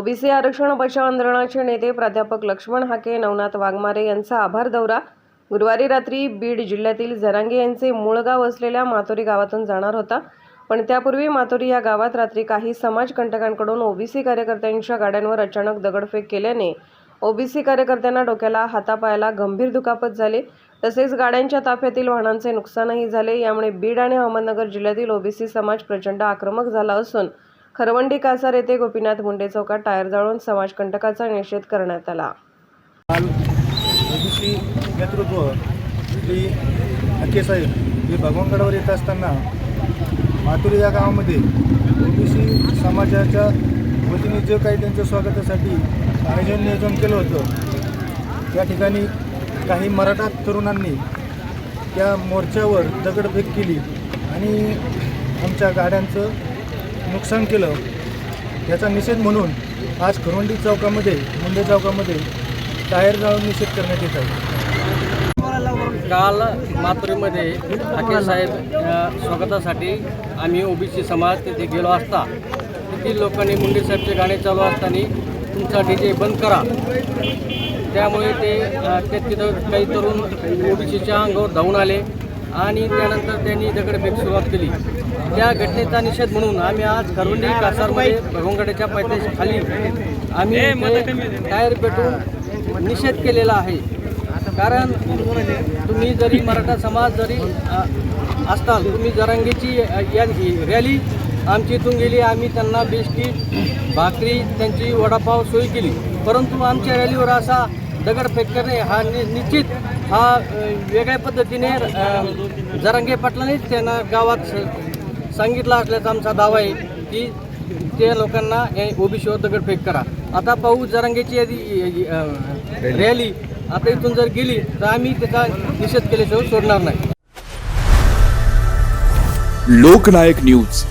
OBC आरक्षण बचाव आंदोलनाचे नेते प्राध्यापक लक्ष्मण हाके नवनाथ वाघमारे यांचा आभार दौरा. गुरुवारी रात्री बीड जिल्ह्यातील जरांगे यांचे मूळ गाव असलेल्या मातोरी गावातून जाणार होता. पण त्यापूर्वी मातोरी या गावात रात्री काही समाजकंटकांकडून ओबीसी कार्यकर्त्यांच्या गाड्यांवर अचानक दगडफेक केल्याने ओबीसी कार्यकर्त्यांना डोक्याला हातापायाला गंभीर दुखापत झाली. तसेच गाड्यांच्या ताफ्यातील वाहनांचे नुकसानही झाले. यामुळे बीड आणि अहमदनगर जिल्ह्यातील ओबीसी समाज प्रचंड आक्रमक झाला असून खरवंडी कासार येथे गोपीनाथ मुंडे चौकात टायर जाळून समाजकंटकाचा निषेध करण्यात आला. काल ओबीसी नेतृत्व श्री हके साहेब हे भगवानगडावर येत असताना माथुरी या गावामध्ये ओबीसी समाजाच्या वतीने जे काही त्यांच्या स्वागतासाठी आयोजन नियोजन केलं होतं त्या ठिकाणी काही मराठा तरुणांनी त्या मोर्चावर दगडफेक केली आणि आमच्या गाड्यांचं नुकसान केलं याचा निषेध म्हणून आज खरोंडी चौकामध्ये मुंडे चौकामध्ये टायर जाळून निषेध करण्यात येत आहे. काल माथुरीमध्ये ठाके साहेब स्वागतासाठी आम्ही ओबीसी समाज तिथे गेलो असता. किती लोकांनी मुंडे साहेबचे गाणे चालू असताना तुमचा डी जे बंद करा. त्यामुळे ते ते तिथं काही तरुण ओबीसीच्या अंगावर धावून आले. आणि त्यानंतर त्यांनी दगडफेक सुरुवात केली. त्या घटनेचा निषेध म्हणून आम्ही आज खरवंडी कासारमध्ये भगवंगडाच्या पायथ्याशी खाली आम्ही टायर पेटून निषेध केलेला आहे. कारण तुम्ही जरी मराठा समाज जरी असताल तुम्ही जरांगीची अ, या रॅली आमची इथून गेली आम्ही त्यांना बिस्किट भाकरी त्यांची वडापाव सोय केली. परंतु आमच्या रॅलीवर असा दगडफेक करणे हा नि निश्चित हा वेगळ्या पद्धतीने जरांगे पाटलांनीच त्यांना गावात सांगितलं असल्याचा आमचा दावा आहे की त्या लोकांना ओबीसीवर दगडफेक करा. आता पाहू जरांगेची यादी रॅली आता इथून जर गेली तर आम्ही त्याचा निषेध केल्याशिवाय सोडणार नाही. लोकनायक न्यूज.